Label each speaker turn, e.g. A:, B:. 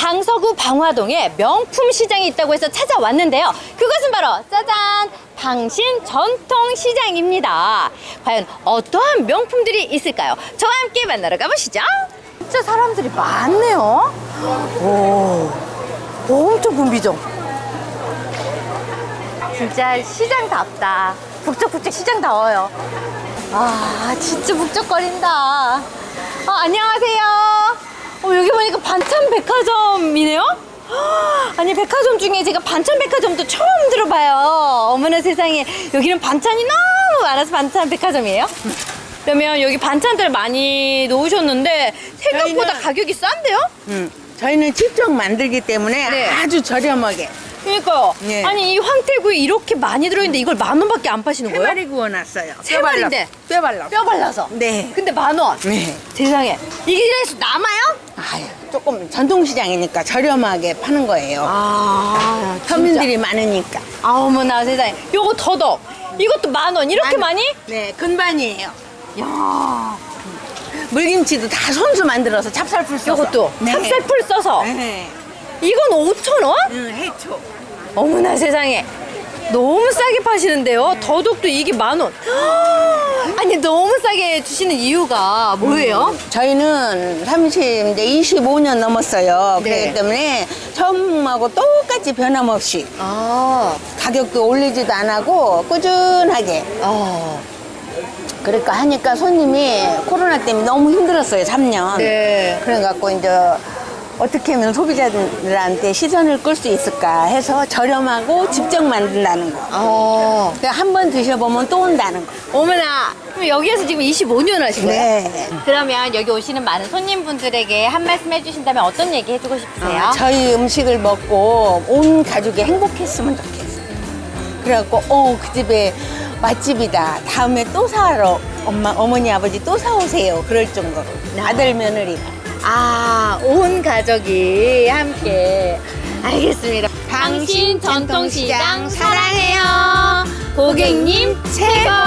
A: 강서구 방화동에 명품 시장이 있다고 해서 찾아왔는데요. 그것은 바로 짜잔 당신 전통시장입니다. 과연 어떠한 명품들이 있을까요? 저와 함께 만나러 가보시죠. 진짜 사람들이 많네요. 오, 엄청 붐비죠. 진짜 시장답다. 북적북적 시장다워요. 아, 진짜 북적거린다. 아, 안녕하세요. 어, 여기 보니까 반찬 백화점이네요? 헉, 아니, 백화점 중에 제가 반찬 백화점도 처음 들어봐요. 어머나 세상에. 여기는 반찬이 너무 많아서 반찬 백화점이에요? 그러면 여기 반찬들 많이 놓으셨는데 생각보다
B: 저희는-
A: 가격이 싼데요?
B: 음, 저희는 직접 만들기 때문에
A: 네.
B: 아주 저렴하게
A: 그러니까요.
B: 네.
A: 아니, 이 황태구이 이렇게 많이 들어있는데 이걸 만 원밖에 안 파시는
B: 세
A: 거예요?
B: 마리 구워놨어요.
A: 세 마리인데?
B: 뼈 발라.
A: 뼈 발라서.
B: 네.
A: 근데 만 원.
B: 네.
A: 세상에. 이게 이래서 남아요?
B: 아유, 조금 전통시장이니까 저렴하게 파는 거예요.
A: 아,
B: 서민들이 많으니까.
A: 아, 어머나 세상에. 요거 더덕. 이것도 만 원. 이렇게
B: 만-
A: 많이?
B: 네, 근반이에요.
A: 야
B: 물김치도 다 손수 만들어서 찹쌀풀 써서.
A: 요것도
B: 네.
A: 찹쌀풀 써서.
B: 네.
A: 이건 5천 원?
B: 응, 해초.
A: 어머나 세상에. 너무 싸게 파시는데요. 더덕도 이게 만 원. 아니 너무 싸게 주시는 이유가 뭐예요?
B: 저희는 30, 이제 25년 넘었어요.
A: 네.
B: 그렇기 때문에 처음하고 똑같이 변함없이
A: 아,
B: 가격도 올리지도 안 하고 꾸준하게
A: 어,
B: 그러니까 하니까 손님이 코로나 때문에 너무 힘들었어요, 3년.
A: 네.
B: 그래갖고 이제 어떻게 하면 소비자들한테 시선을 끌 수 있을까 해서 저렴하고 직접 만든다는 거.
A: 어.
B: 한 번 드셔보면 또 온다는 거.
A: 어머나. 그럼 여기에서 지금 25년 하신 거예요?
B: 네.
A: 그러면 여기 오시는 많은 손님분들에게 한 말씀 해주신다면 어떤 얘기 해주고 싶으세요?
B: 아, 저희 음식을 먹고 온 가족이 행복했으면 좋겠어요. 그래갖고, 어, 그 집에 맛집이다. 다음에 또 사러 엄마, 어머니, 아버지 또 사오세요. 그럴 정도로. 아들, 며느리가.
A: 아, 온 가족이 함께. 알겠습니다.
B: 당신 전통시장 사랑해요.
A: 고객님 최고!